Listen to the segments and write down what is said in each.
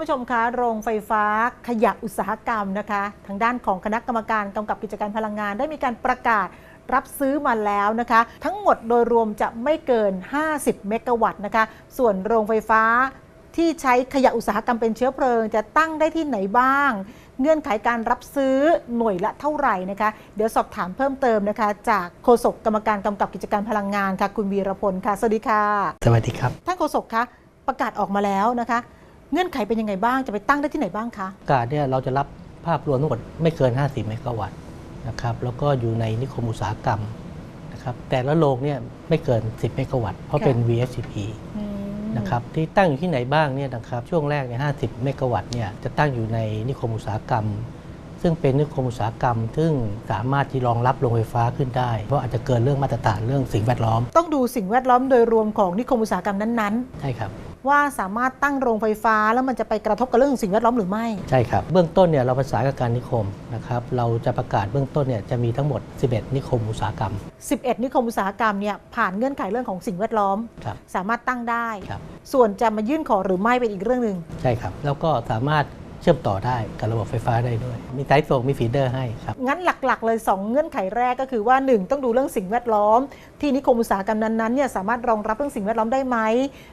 ผู้ชมคะโรงไฟฟ้าขยะอุตสาหกรรมนะคะ ทางด้านของคณะกรรมการกำกับกิจการพลังงาน ได้มีการประกาศรับซื้อมาแล้วนะคะ ทั้งหมดโดยรวมจะไม่เกิน 50 เมกะวัตต์นะคะ ส่วนโรงไฟฟ้าที่ใช้ขยะอุตสาหกรรมเป็นเชื้อเพลิง จะตั้งได้ที่ไหนบ้าง เงื่อนไขการรับซื้อหน่วยละเท่าไหร่นะคะ เดี๋ยวสอบถามเพิ่มเติมนะคะ จากโฆษกกรรมการกำกับกิจการพลังงานค่ะ คุณวีรพลค่ะ สวัสดีค่ะ สวัสดีครับ ท่านโฆษกคะประกาศออกมาแล้วนะคะ เงื่อนไขเป็นยังไงบ้างจะไปตั้งได้ที่ไหนบ้างคะการเนี่ยเราจะรับภาพรวมทั้งหมดไม่เกิน 50 เมกะวัตต์นะครับแล้วก็อยู่ในนิคมอุตสาหกรรมนะครับแต่ละโรงเนี่ยไม่เกิน 10 เมกะวัตต์ เพราะเป็น VSCP นะครับที่ตั้งอยู่ที่ไหนบ้างเนี่ยนะครับช่วงแรกเนี่ย50 เมกะวัตต์เนี่ยจะตั้งอยู่ในนิคมอุตสาหกรรม ซึ่งเป็นนิคมอุตสาหกรรม ซึ่งสามารถที่รองรับโรงไฟฟ้าขึ้นได้ เพราะอาจจะเกินเรื่องมาตรฐานเรื่องสิ่งแวดล้อม ต้องดูสิ่งแวดล้อมโดยรวมของนิคมอุตสาหกรรมนั้นใช่ครับๆ ว่าสามารถตั้งโรงไฟฟ้า แล้วมันจะไปกระทบกับเรื่องสิ่งแวดล้อมหรือไม่ ใช่ครับ เบื้องต้นเนี่ยเราประสานกับการนิคมนะครับเราจะประกาศเบื้องต้นเนี่ยจะมีทั้งหมด 11 นิคมอุตสาหกรรม 11 นิคมอุตสาหกรรมเนี่ยผ่านเงื่อนไขเรื่องของสิ่งแวดล้อมครับสามารถตั้งได้ครับส่วนจะมายื่นขอหรือไม่เป็นอีกเรื่องหนึ่งใช่ครับ แล้วก็สามารถ เชื่อมต่อได้กับระบบไฟฟ้าได้ด้วย มีไทป์ส่งมีฟีเดอร์ให้ครับ งั้นหลักๆ เลย 2 เงื่อนไขแรกก็คือว่า 1 ต้องดูเรื่องสิ่งแวดล้อม ที่นิคมอุตสาหกรรมนั้นๆเนี่ยสามารถรองรับเรื่องสิ่งแวดล้อมได้ไหม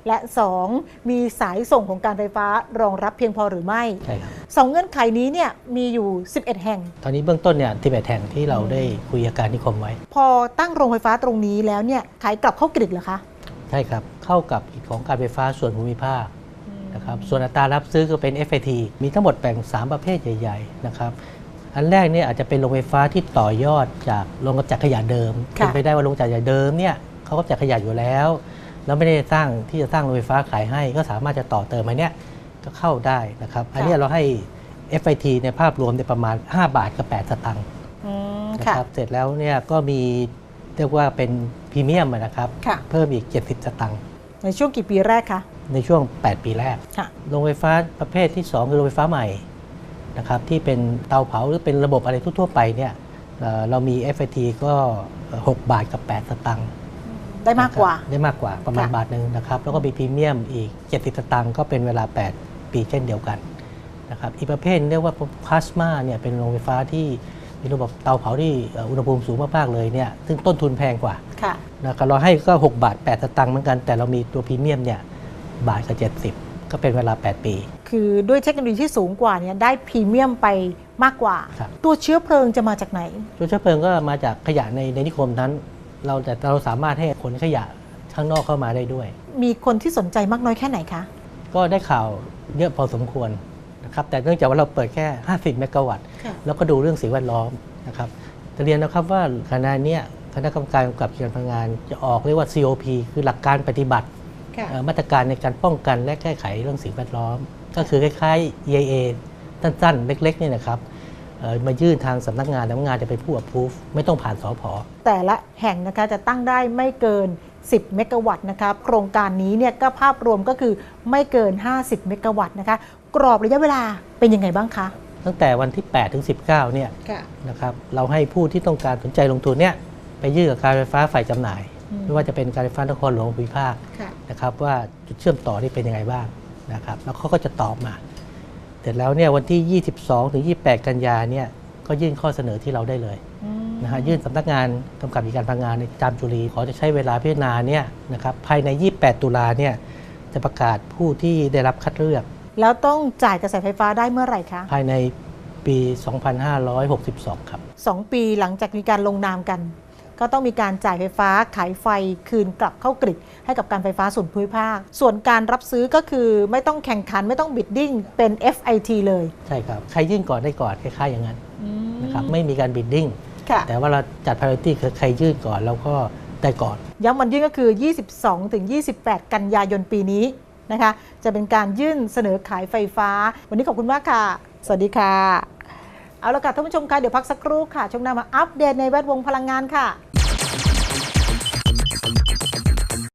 และ 2 มีสายส่งของการไฟฟ้ารองรับเพียงพอหรือไม่ใช่ครับสองเงื่อนไขนี้เนี่ยมีอยู่ 11 แห่ง ตอนนี้เบื้องต้นเนี่ยที่แแห่งที่เราได้คุยกับการนิคมไว้ พอตั้งโรงไฟฟ้าตรงนี้แล้วเนี่ยขายกลับเข้ากริดเหรอคะใช่ครับเข้ากับกิจของการไฟฟ้าส่วนภูมิภาค นะครับส่วนอัตรารับซื้อก็เป็น FIT มีทั้งหมดแบ่ง 3 ประเภทใหญ่ๆนะครับอันแรกเนี่ยอาจจะเป็นโรงไฟฟ้าที่ต่อยอดจากโรงกำจัดขยะเดิมค่ะเป็นไปได้ว่าโรงกำจัดขยะเดิมเนี่ยเขาก็จัดขยะอยู่แล้ว แล้วไม่ได้สร้างที่จะสร้างโรงไฟฟ้าขายให้ ก็สามารถจะต่อเติมมาเนี่ยก็เข้าได้นะครับอันเนี้ยเราให้ FIT ในภาพรวมในยประมาณ 5 บาทกับ8สตางค์อืมนะค่ะครับเสร็จแล้วเนี่ยก็มีเรียกว่าเป็นพรีเมียมอะนะครับค่ะเพิ่มอีก 70 สตางค์ในช่วงกี่ปีแรกคะ ในช่วง 8 ปีแรกค่ะโรงไฟฟ้าประเภทที่ 2 คือโรงไฟฟ้าใหม่นะครับที่เป็นเตาเผาหรือเป็นระบบอะไรทั่ว ๆ ไปเนี่ยเอ่อเรามี FIT ก็ 6 บาทกับ 8 สตังค์ได้มากกว่านะครับได้มากกว่าประมาณค่ะบาทหนึ่งนะครับแล้วก็มีพรีเมียมอีก 70 สตังค์ก็เป็นเวลา 8 ปีเช่นเดียวกันนะครับอีกประเภทเรียกว่าพลาสมาเนี่ยเป็นโรงไฟฟ้าที่มีระบบเตาเผาที่เอ่ออุณหภูมิสูงมาก ๆ เลยเนี่ยซึ่งต้นทุนแพงกว่าค่ะนะครับเราให้ก็ 6 บาท 8 สตังค์เหมือนกัน แต่เรามีตัวพรีเมียมเนี่ย บาทกับ 70 ก็เป็นเวลา 8 ปี คือด้วยเทคโนโลยีที่สูงกว่าเนี่ยได้พรีเมียมไปมากกว่าครับตัวเชื้อเพลิงจะมาจากไหน ตัวเชื้อเพลิงก็มาจากขยะในในนิคมนั้น เราแต่เราสามารถให้ขนขยะข้างนอกเข้ามาได้ด้วย มีคนที่สนใจมากน้อยแค่ไหนคะ ก็ได้ข่าวเยอะพอสมควรนะครับ แต่เนื่องจากว่าเราเปิดแค่ 50 เมกะวัตต์ค่ะแล้วก็ดูเรื่องสิ่งแวดล้อมนะครับแต่เรียนนะครับว่าคณะเนี้ยคณะกรรมการกำกับกิจการพลังงานจะออกเรียกว่า COP คือหลักการปฏิบัติค่ะเอ่อ มาตรการในการป้องกันและแก้ไขเรื่องสิ่งแวดล้อม ก็คือคล้ายๆ EIA สั้นๆ เล็กๆเนี่ยนะครับเอ่อมายื่นทางสำนักงานสำนักงานจะเป็นผู้ approve ไม่ต้องผ่านสอพอแต่ละแห่งนะคะจะตั้งได้ไม่เกิน 10 เมกะวัตต์นะคะโครงการนี้เนี่ยก็ภาพรวมก็คือไม่เกิน 50 เมกะวัตต์นะคะกรอบระยะเวลาเป็นยังไงบ้างคะ ตั้งแต่วันที่ 8 ถึง 19 เนี่ยค่ะนะครับเราให้ผู้ที่ต้องการสนใจลงทุนเนี่ยไปยื่นกับการไฟฟ้าฝ่ายจำหน่ายอืม ไม่ว่าจะเป็นการไฟฟ้านครหลวงภูมิภาคค่ะนะครับว่าจุดเชื่อมต่อนี่เป็นยังไงบ้างนะครับแล้วเขาก็จะตอบมา เสร็จแล้วเนี่ยวันที่ 22 ถึง 28 กันยาเนี่ยก็ยื่นข้อเสนอที่เราได้เลยนะฮะยื่นสำนักงานกำกับกิจการพลังงานในจามจุรีขอจะใช้เวลาพิจารณาเนี่ยนะครับภายใน 28 ตุลาเนี่ยจะประกาศผู้ที่ได้รับคัดเลือก แล้วต้องจ่ายกระแสไฟฟ้าได้เมื่อไหร่คะภายในปี 2562 ครับ 2 ปีหลังจากมีการลงนามกัน ก็ต้องมีการจ่ายไฟฟ้าขายไฟคืนกลับเข้ากริดให้กับการไฟฟ้าส่วนภูมิภาค ส่วนการรับซื้อก็คือไม่ต้องแข่งขันไม่ต้องบิดดิ้งเป็น FIT เลย ใช่ครับ ใครยื่นก่อนได้ก่อนคล้ายๆอย่างนั้นนะครับไม่มีการบิดดิ้งค่ะแต่ว่าเราจัด priority คือใครยื่นก่อนแล้วก็ได้ก่อน ย้ำวันยื่นก็คือ 22ถึง28 กันยายนปีนี้นะคะ จะเป็นการยื่นเสนอขายไฟฟ้า วันนี้ขอบคุณมากค่ะ สวัสดีค่ะ เอาละค่ะท่านผู้ชมคะเดี๋ยวพักสักครู่ค่ะ ช่วงหน้ามาอัปเดตในแวดวงพลังงานค่ะ